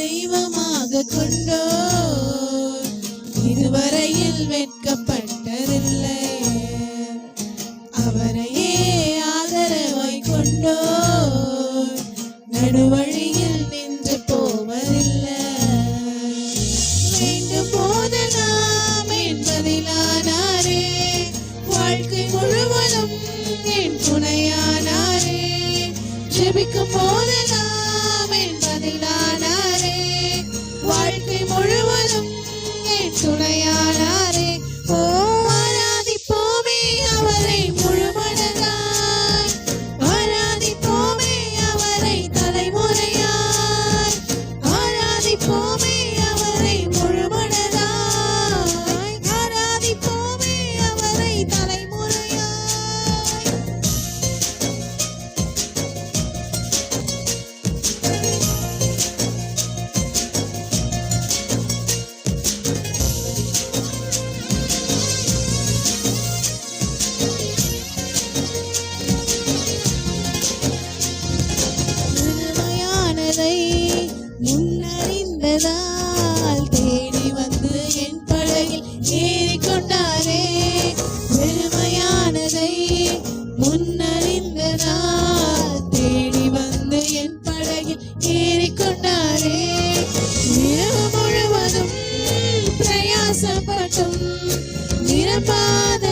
தெய்வமாக கொண்டோர். இதுவரையில் வெட்கப்பட்டதில்லை. அவரையே ஆதரவை கொண்டோர். நடுவழியில் நின்று போவதில்லை. வேண்டும் போதலாம் என்பதிலானாரே வாழ்க்கை முழுவதும் என் ஜெபிக்கும் போதெல்லாம் என்பதிலானாரே வாழ்க்கை முழுவதும் என் முன்னறிந்ததால் தேடி வந்து என் படகில் ஏறிக்கொண்டாரே இரவு முழுவதும் பிரயாசப்பட்டும். நிரப்பாத